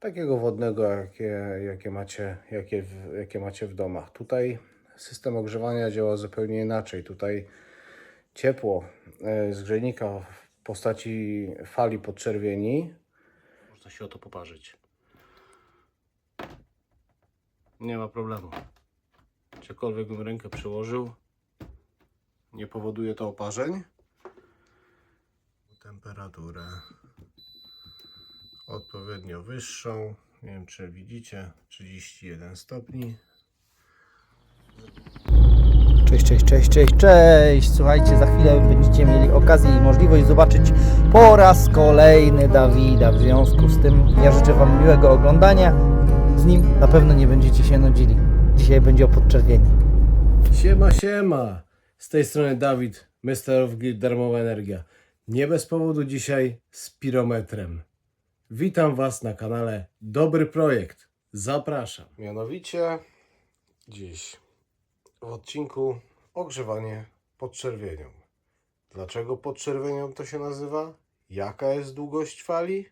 takiego wodnego, jakie, jakie, macie, jakie, jakie macie w domach. Tutaj system ogrzewania działa zupełnie inaczej. Tutaj ciepło e, z grzejnika w postaci fali podczerwieni można się o to poparzyć. Nie ma problemu. Gdziekolwiek bym rękę przyłożył, nie powoduje to oparzeń. Temperaturę odpowiednio wyższą. Nie wiem, czy widzicie, 31 stopni. Cześć, cześć, cześć, cześć, cześć. Słuchajcie, za chwilę będziecie mieli okazję i możliwość zobaczyć po raz kolejny Dawida. W związku z tym ja życzę Wam miłego oglądania. Z nim na pewno nie będziecie się nudzili. Dzisiaj będzie o podczerwieni. Siema, siema! Z tej strony Dawid, Mr. of Grid Darmowa Energia. Nie bez powodu dzisiaj z pirometrem. Witam Was na kanale Dobry Projekt. Zapraszam. Mianowicie dziś w odcinku ogrzewanie podczerwienią. Dlaczego podczerwienią to się nazywa? Jaka jest długość fali?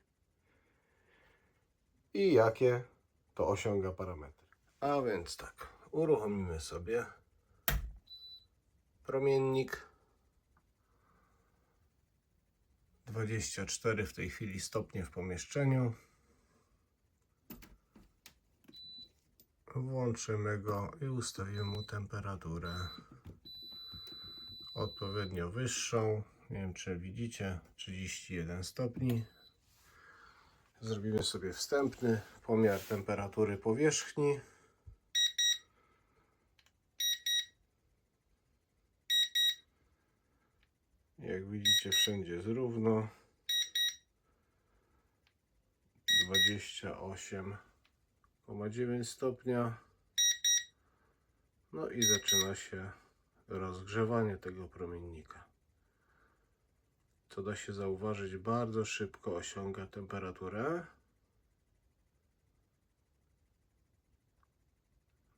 I jakie to osiąga parametry. A więc tak, uruchomimy sobie promiennik 24 w tej chwili stopnie w pomieszczeniu. Włączymy go i ustawimy mu temperaturę odpowiednio wyższą. Nie wiem, czy widzicie, 31 stopni. Zrobimy sobie wstępny pomiar temperatury powierzchni. Jak widzicie, wszędzie jest równo. 28,9 stopnia. No i zaczyna się rozgrzewanie tego promiennika. Co da się zauważyć, bardzo szybko osiąga temperaturę.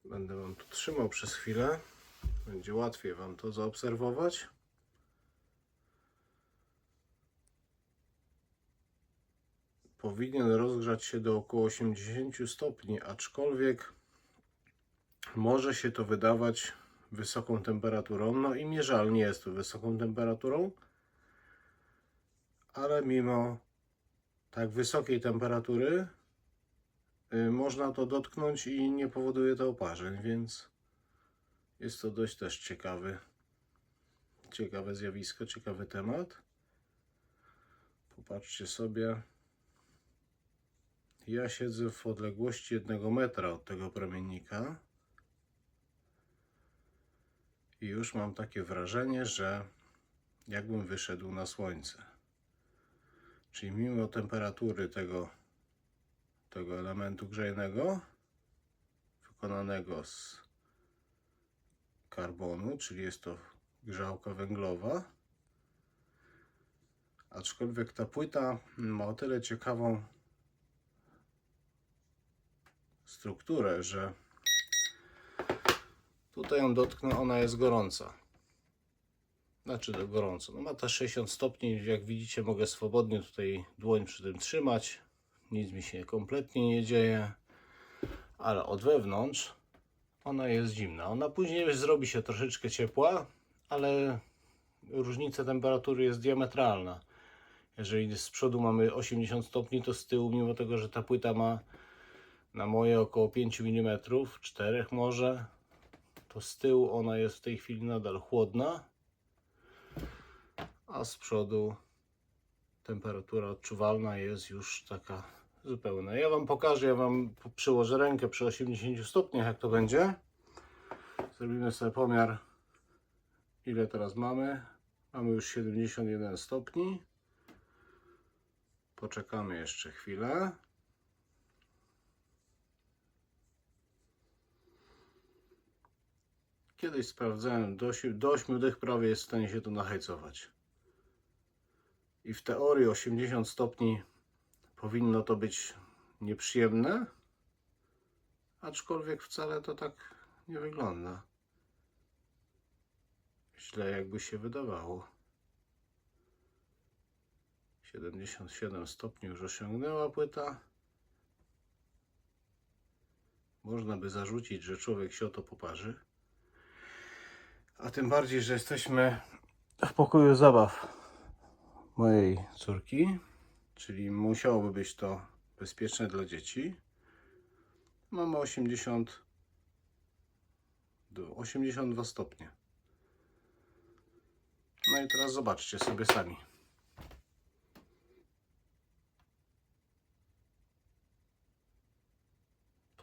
Będę Wam tu trzymał przez chwilę. Będzie łatwiej Wam to zaobserwować. Powinien rozgrzać się do około 80 stopni, aczkolwiek może się to wydawać wysoką temperaturą. No i mierzalnie jest to wysoką temperaturą, ale mimo tak wysokiej temperatury y, można to dotknąć i nie powoduje to oparzeń, więc jest to dość też ciekawy, ciekawe zjawisko, ciekawy temat. Popatrzcie sobie. Ja siedzę w odległości jednego metra od tego promiennika i już mam takie wrażenie, że jakbym wyszedł na słońce. Czyli mimo temperatury tego, tego elementu grzejnego, wykonanego z karbonu, czyli jest to grzałka węglowa, aczkolwiek ta płyta ma o tyle ciekawą strukturę, że tutaj ją dotknę, ona jest gorąca. Znaczy to gorąco. No ma ta 60 stopni, jak widzicie mogę swobodnie tutaj dłoń przy tym trzymać. Nic mi się kompletnie nie dzieje. Ale od wewnątrz ona jest zimna. Ona później zrobi się troszeczkę ciepła, ale różnica temperatury jest diametralna. Jeżeli z przodu mamy 80 stopni, to z tyłu, mimo tego, że ta płyta ma na moje około 5 mm, 4 może, to z tyłu ona jest w tej chwili nadal chłodna, a z przodu temperatura odczuwalna jest już taka zupełna. Ja Wam pokażę, ja Wam przyłożę rękę przy 80 stopniach, jak to będzie. Zrobimy sobie pomiar, ile teraz mamy. Mamy już 71 stopni. Poczekamy jeszcze chwilę. Kiedyś sprawdzałem, do, si- do 8 dych prawie jest w stanie się to nahajcować. I w teorii 80 stopni powinno to być nieprzyjemne, aczkolwiek wcale to tak nie wygląda. Źle jakby się wydawało. 77 stopni już osiągnęła płyta. można by zarzucić, że człowiek się o to poparzy. A tym bardziej, że jesteśmy w pokoju zabaw mojej córki, czyli musiałoby być to bezpieczne dla dzieci. Mamy 80 do 82 stopnie. No i teraz zobaczcie sobie sami.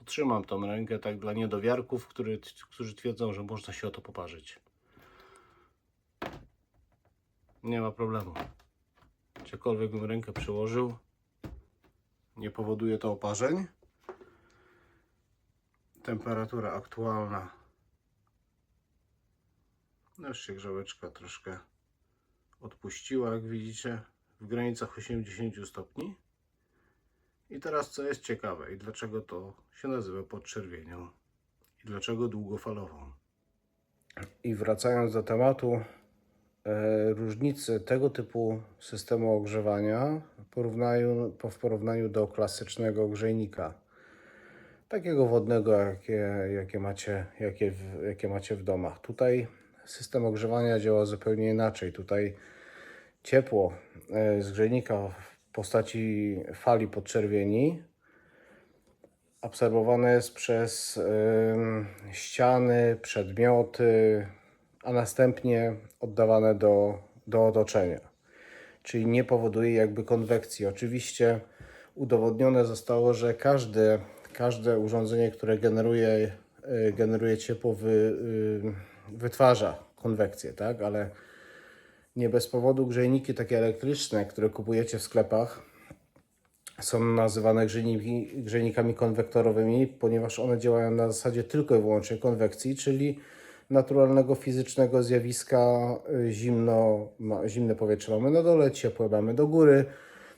Potrzymam tą rękę tak dla niedowiarków, który, którzy twierdzą, że można się o to poparzyć. Nie ma problemu. Gdziekolwiek bym rękę przyłożył, nie powoduje to oparzeń. Temperatura aktualna. No się grzałeczka troszkę odpuściła, jak widzicie, w granicach 80 stopni. I teraz co jest ciekawe i dlaczego to się nazywa podczerwienią i dlaczego długofalową. I wracając do tematu, e, różnicy tego typu systemu ogrzewania w porównaniu, do klasycznego grzejnika. Takiego wodnego, jakie, jakie, macie, jakie, jakie macie w domach. Tutaj system ogrzewania działa zupełnie inaczej. Tutaj ciepło e, z grzejnika postaci fali podczerwieni absorbowane jest przez ściany, przedmioty, a następnie oddawane do, do otoczenia. Czyli nie powoduje jakby konwekcji. Oczywiście udowodnione zostało, że każde, każde urządzenie, które generuje, y, generuje ciepło, wy, y, wytwarza konwekcję, tak? Ale nie bez powodu grzejniki takie elektryczne, które kupujecie w sklepach, są nazywane grzejniki, grzejnikami konwektorowymi, ponieważ one działają na zasadzie tylko i wyłącznie konwekcji, czyli naturalnego fizycznego zjawiska y, zimno, zimne powietrze mamy na dole, ciepłe mamy do góry.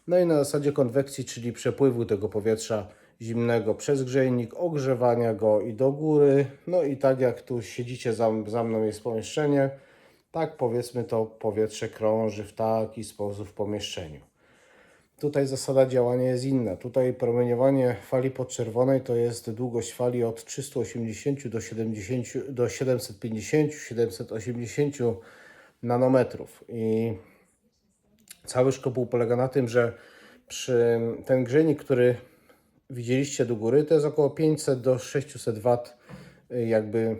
No i na zasadzie konwekcji, czyli przepływu tego powietrza zimnego przez grzejnik, ogrzewania go i do góry. No i tak jak tu siedzicie za, za mną jest pomieszczenie, tak powiedzmy to powietrze krąży w taki sposób w pomieszczeniu. Tutaj zasada działania jest inna. Tutaj promieniowanie fali podczerwonej to jest długość fali od 380 do, 70, do 750-780 nanometrów. I cały szkopuł polega na tym, że przy ten grzejnik, który widzieliście do góry, to jest około 500 do 600 W, y, jakby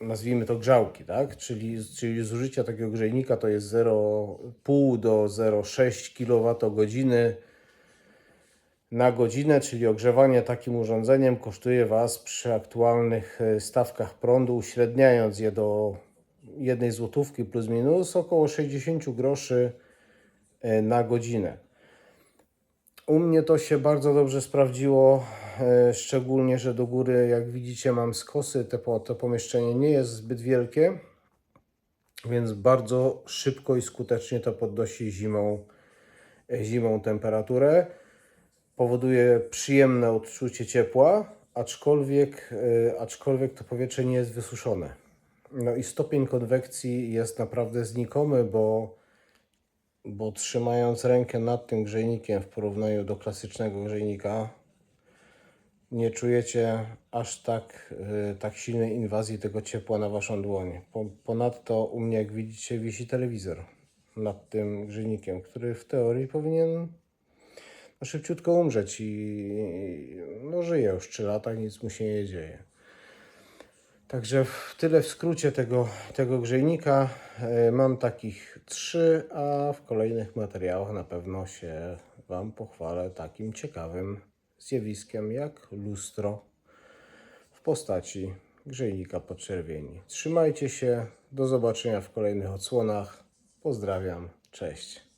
nazwijmy to grzałki, tak? Czyli, czyli zużycie takiego grzejnika to jest 0,5 do 0,6 kWh na godzinę, czyli ogrzewanie takim urządzeniem kosztuje Was przy aktualnych e, stawkach prądu, uśredniając je do jednej złotówki plus minus, około 60 groszy e, na godzinę. U mnie to się bardzo dobrze sprawdziło, szczególnie, że do góry, jak widzicie, mam skosy, te, po- to pomieszczenie nie jest zbyt wielkie, więc bardzo szybko i skutecznie to podnosi zimą, e, zimą temperaturę. Powoduje przyjemne odczucie ciepła, aczkolwiek, e, aczkolwiek to powietrze nie jest wysuszone. No i stopień konwekcji jest naprawdę znikomy, bo bo trzymając rękę nad tym grzejnikiem w porównaniu do klasycznego grzejnika, nie czujecie aż tak, y, tak silnej inwazji tego ciepła na waszą dłoń. Po, ponadto u mnie, jak widzicie, wisi telewizor nad tym grzejnikiem, który w teorii powinien szybciutko umrzeć i no, żyje już 3 lata, nic mu się nie dzieje. Także w tyle w skrócie tego, tego grzejnika. E, Mam takich trzy, a w kolejnych materiałach na pewno się Wam pochwalę takim ciekawym zjawiskiem jak lustro w postaci grzejnika podczerwieni. Trzymajcie się, do zobaczenia w kolejnych odsłonach. Pozdrawiam, cześć.